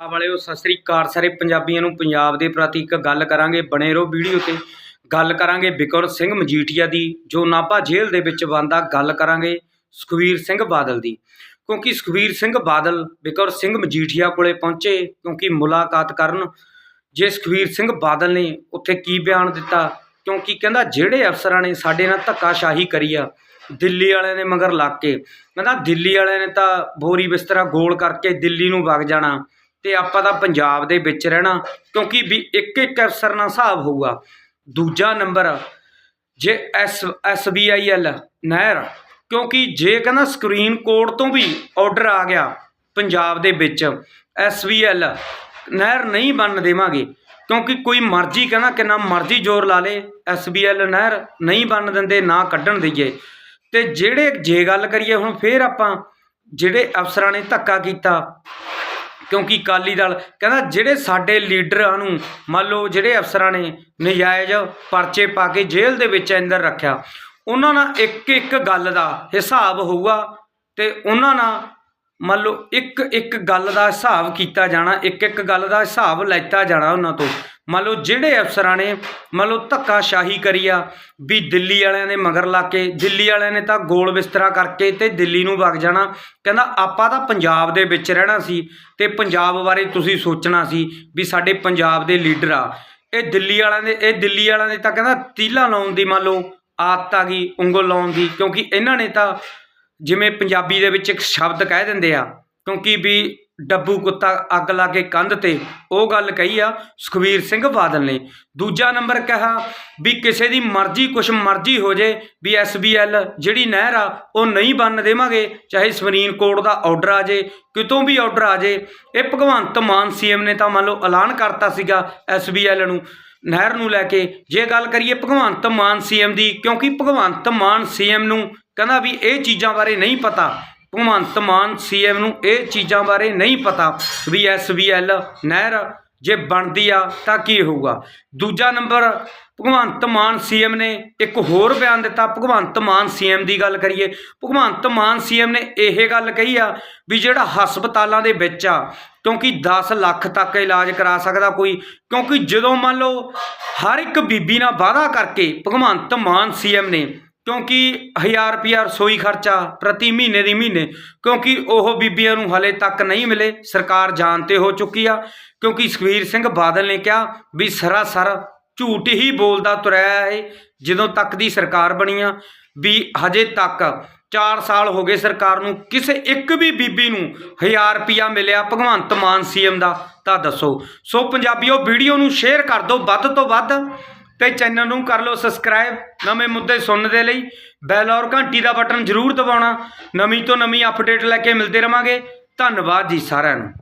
ਆ ਵਾਲਿਓ, ਸਤਿ ਸ੍ਰੀ ਅਕਾਲ ਸਾਰੇ ਪੰਜਾਬੀਆਂ ਨੂੰ, ਪੰਜਾਬ ਦੇ ਪ੍ਰਤੀ ਇੱਕ ਗੱਲ ਕਰਾਂਗੇ, ਬਣੇ ਰਹੋ ਵੀਡੀਓ ਤੇ। ਗੱਲ ਕਰਾਂਗੇ ਬਿਕਰ ਸਿੰਘ ਮਜੀਠੀਆ ਦੀ, ਜੋ ਨਾਭਾ ਜੇਲ੍ਹ ਦੇ ਵਿੱਚ ਬੰਦਾ ਗੱਲ ਕਰਾਂਗੇ ਸੁਖਵੀਰ ਸਿੰਘ ਬਾਦਲ ਦੀ। ਕਿਉਂਕਿ ਸੁਖਵੀਰ ਸਿੰਘ ਬਾਦਲ ਬਿਕਰ ਸਿੰਘ ਮਜੀਠੀਆ ਕੋਲੇ ਪਹੁੰਚੇ, ਕਿਉਂਕਿ ਮੁਲਾਕਾਤ ਕਰਨ, ਜੇ ਸੁਖਵੀਰ ਸਿੰਘ ਬਾਦਲ ਨੇ ਉੱਥੇ ਕੀ ਬਿਆਨ ਦਿੱਤਾ? ਕਿਉਂਕਿ ਕਹਿੰਦਾ, ਜਿਹੜੇ ਅਫਸਰਾਂ ਨੇ ਸਾਡੇ ਨਾਲ ਧੱਕਾਸ਼ਾਹੀ ਕਰੀ ਆ, ਦਿੱਲੀ ਵਾਲਿਆਂ ਨੇ ਮਗਰ ਲੱਗ ਕੇ। ਕਹਿੰਦਾ, ਦਿੱਲੀ ਵਾਲਿਆਂ ਨੇ ਤਾਂ ਬੋਰੀ ਬਿਸਤਰਾ ਗੋਲ ਕਰਕੇ ਦਿੱਲੀ ਨੂੰ ਵਗ ਜਾਣਾ। ਤੇ ਆਪਾਂ ਤਾਂ ਪੰਜਾਬ ਦੇ ਵਿੱਚ ਰਹਿਣਾ, ਕਿਉਂਕਿ ਵੀ ਇੱਕ ਇੱਕ ਅਫਸਰ ਨਾਲ ਹਿਸਾਬ ਹੋਊਗਾ। ਦੂਜਾ ਨੰਬਰ, ਜੇ S S B I L ਨਹਿਰ, ਕਿਉਂਕਿ ਜੇ ਕਹਿੰਦਾ ਸਕਰੀਨ ਕੋਡ ਤੋਂ ਵੀ ਆਰਡਰ ਆ ਗਿਆ ਪੰਜਾਬ ਦੇ ਵਿੱਚ, ਐਸ ਬੀ ਐਲ ਨਹਿਰ ਨਹੀਂ ਬੰਨ ਦੇਵਾਂਗੇ, ਕਿਉਂਕਿ ਕੋਈ ਮਰਜ਼ੀ ਕਹਿੰਦਾ ਕਿੰਨਾ ਮਰਜ਼ੀ ਜ਼ੋਰ ਲਾ ਲੇ, ਐਸ ਬੀ ਐਲ ਨਹਿਰ ਨਹੀਂ ਬੰਨ ਦਿੰਦੇ, ਨਾ ਕੱਢਣ ਦਈਏ। ਤੇ ਜਿਹੜੇ ਜੇ ਗੱਲ ਕਰੀਏ ਹੁਣ ਫੇਰ ਆਪਾਂ, ਜਿਹੜੇ ਅਫਸਰਾਂ ਨੇ ਧੱਕਾ ਕੀਤਾ ਕਿਉਂਕਿ ਅਕਾਲੀ ਦਲ ਕਹਿੰਦਾ ਜਿਹੜੇ ਸਾਡੇ ਲੀਡਰਾਂ ਨੂੰ ਮੰਨ ਲਓ ਜਿਹੜੇ ਅਫਸਰਾਂ ਨੇ ਨਜਾਇਜ਼ ਪਰਚੇ ਪਾ ਕੇ ਜੇਲ੍ਹ ਦੇ ਵਿੱਚ ਅੰਦਰ ਰੱਖਿਆ, ਉਹਨਾਂ ਨਾਲ ਇੱਕ ਇੱਕ ਗੱਲ ਦਾ ਹਿਸਾਬ ਹੋਊਗਾ ਤੇ ਉਹਨਾਂ ਨਾਲ ਮੰਨ ਲਓ ਇੱਕ ਇੱਕ ਗੱਲ ਦਾ ਹਿਸਾਬ ਕੀਤਾ ਜਾਣਾ, ਇੱਕ ਇੱਕ ਗੱਲ ਦਾ ਹਿਸਾਬ ਲੈਤਾ ਜਾਣਾ ਉਹਨਾਂ ਤੋਂ। ਮੰਨ ਲਓ ਜਿਹੜੇ ਅਫਸਰਾਂ ਨੇ, ਮੰਨ ਲਓ ਧੱਕਾਸ਼ਾਹੀ ਕਰੀ ਆ ਵੀ ਦਿੱਲੀ ਵਾਲਿਆਂ ਨੇ ਮਗਰ ਲਾ ਕੇ, ਦਿੱਲੀ ਵਾਲਿਆਂ ਨੇ ਤਾਂ ਗੋਲ ਬਿਸਤਰਾ ਕਰਕੇ ਤੇ ਦਿੱਲੀ ਨੂੰ ਵਗ ਜਾਣਾ। ਕਹਿੰਦਾ ਆਪਾਂ ਤਾਂ ਪੰਜਾਬ ਦੇ ਵਿੱਚ ਰਹਿਣਾ ਸੀ ਤੇ ਪੰਜਾਬ ਬਾਰੇ ਤੁਸੀਂ ਸੋਚਣਾ ਸੀ ਵੀ ਸਾਡੇ ਪੰਜਾਬ ਦੇ ਲੀਡਰ ਆ। ਇਹ ਦਿੱਲੀ ਵਾਲਿਆਂ ਦੇ, ਇਹ ਦਿੱਲੀ ਵਾਲਿਆਂ ਦੇ ਤਾਂ ਕਹਿੰਦਾ ਤੀਲਾ ਲਾਉਣ ਦੀ ਮੰਨ ਲਓ ਆਦਤ ਆ ਗਈ, ਉਂਗਲ ਲਾਉਣ ਦੀ, ਕਿਉਂਕਿ ਇਹਨਾਂ ਨੇ ਤਾਂ ਜਿਵੇਂ ਪੰਜਾਬੀ ਦੇ ਵਿੱਚ ਇੱਕ ਸ਼ਬਦ ਕਹਿ ਦਿੰਦੇ ਆ, ਕਿਉਂਕਿ ਵੀ ਡੱਬੂ ਕੁੱਤਾ ਅੱਗ ਲਾ ਕੇ ਕੰਧ ਤੇ, ਉਹ ਗੱਲ ਕਹੀ ਆ ਸੁਖਵੀਰ ਸਿੰਘ ਬਾਦਲ ਨੇ। ਦੂਜਾ ਨੰਬਰ ਕਿਹਾ ਵੀ ਕਿਸੇ ਦੀ ਮਰਜ਼ੀ, ਕੁਛ ਮਰਜ਼ੀ ਹੋ ਜੇ, ਵੀ ਐਸਬੀਐਲ ਜਿਹੜੀ ਨਹਿਰ ਆ, ਉਹ ਨਹੀਂ ਬੰਨ ਦੇਵਾਂਗੇ, ਚਾਹੇ ਸਵਰੀਨ ਕੋਰਟ ਦਾ ਆਰਡਰ ਆ ਜੇ, ਕਿਤੋਂ ਵੀ ਆਰਡਰ ਆ ਜੇ। ਇਹ ਭਗਵੰਤ ਮਾਨ ਸੀਐਮ ਨੇ ਤਾਂ ਮੰਨ ਲਓ ਐਲਾਨ ਕਰਤਾ ਸੀਗਾ ਐਸਬੀਐਲ ਨੂੰ, ਨਹਿਰ ਨੂੰ ਲੈ ਕੇ। ਜੇ ਗੱਲ ਕਰੀਏ ਭਗਵੰਤ ਮਾਨ ਸੀਐਮ ਦੀ, ਕਿਉਂਕਿ ਭਗਵੰਤ ਮਾਨ ਸੀਐਮ ਨੂੰ ਕਹਿੰਦਾ ਵੀ ਇਹ ਚੀਜ਼ਾਂ ਬਾਰੇ ਨਹੀਂ ਪਤਾ ਭਗਵੰਤ ਮਾਨ ਸੀਐਮ ਨੂੰ ਇਹ ਚੀਜ਼ਾਂ ਬਾਰੇ ਨਹੀਂ ਪਤਾ ਵੀ ਐਸਬੀਐਲ ਨਹਿਰ ਜੇ ਬਣਦੀ ਆ ਤਾਂ ਕੀ ਹੋਊਗਾ। ਦੂਜਾ ਨੰਬਰ, ਭਗਵੰਤ ਮਾਨ ਸੀਐਮ ਨੇ ਇੱਕ ਹੋਰ ਬਿਆਨ ਦਿੱਤਾ। ਭਗਵੰਤ ਮਾਨ ਸੀਐਮ ਦੀ ਗੱਲ ਕਰੀਏ, ਭਗਵੰਤ ਮਾਨ ਸੀਐਮ ਨੇ ਇਹ ਗੱਲ ਕਹੀ ਆ ਵੀ ਜਿਹੜਾ ਹਸਪਤਾਲਾਂ ਦੇ ਵਿੱਚ ਆ, ਕਿਉਂਕਿ 10 ਲੱਖ ਤੱਕ ਇਲਾਜ ਕਰਾ ਸਕਦਾ ਕੋਈ, ਕਿਉਂਕਿ ਜਦੋਂ ਮੰਨ ਲਓ ਹਰ ਇੱਕ ਬੀਬੀ ਨਾਲ ਵਾਅਦਾ ਕਰਕੇ ਭਗਵੰਤ ਮਾਨ ਸੀਐਮ ਨੇ ਕਿਉਂਕਿ 1000 ਰੁਪਿਆ ਰਸੋਈ ਖਰਚਾ ਪ੍ਰਤੀ ਮਹੀਨੇ ਦੀ ਮਹੀਨੇ, ਕਿਉਂਕਿ ਉਹ ਬੀਬੀਆਂ ਨੂੰ ਹਲੇ ਤੱਕ ਨਹੀਂ ਮਿਲੇ, ਸਰਕਾਰ ਜਾਣ ਤੇ ਹੋ ਚੁੱਕੀ ਆ। ਕਿਉਂਕਿ ਸੁਖਵੀਰ ਸਿੰਘ ਬਾਦਲ ਨੇ ਕਿਹਾ ਵੀ ਸਰਾਸਰ ਝੂਠ ਹੀ ਬੋਲਦਾ ਤੁਰਿਆ ਹੈ ਜਦੋਂ ਤੱਕ ਦੀ ਸਰਕਾਰ ਬਣੀ ਆ, ਵੀ ਹਜੇ ਤੱਕ 4 ਸਾਲ ਹੋ ਗਏ ਸਰਕਾਰ ਨੂੰ, ਕਿਸੇ ਇੱਕ ਵੀ ਬੀਬੀ ਨੂੰ 1000 ਰੁਪਿਆ ਮਿਲਿਆ ਭਗਵੰਤ ਮਾਨ ਸੀਐਮ ਦਾ, ਤਾਂ ਦੱਸੋ। ਸੋ ਪੰਜਾਬੀਓ, ਵੀਡੀਓ ਨੂੰ ਸ਼ੇਅਰ ਕਰ ਦਿਓ ਵੱਧ ਤੋਂ ਵੱਧ। ਤੇ ਚੈਨਲ ਨੂੰ ਕਰ ਲਓ ਸਬਸਕ੍ਰਾਈਬ ਨਵੇਂ ਮੁੱਦੇ ਸੁਣਨ ਦੇ ਲਈ ਬੈਲ ਔਰ ਘੰਟੀ ਦਾ ਬਟਨ ਜ਼ਰੂਰ ਦਬਾਉਣਾ। ਨਵੀਂ ਤੋਂ ਨਵੀਂ ਅਪਡੇਟ ਲੈ ਕੇ ਮਿਲਦੇ ਰਵਾਂਗੇ। ਧੰਨਵਾਦ ਜੀ ਸਾਰਿਆਂ ਨੂੰ।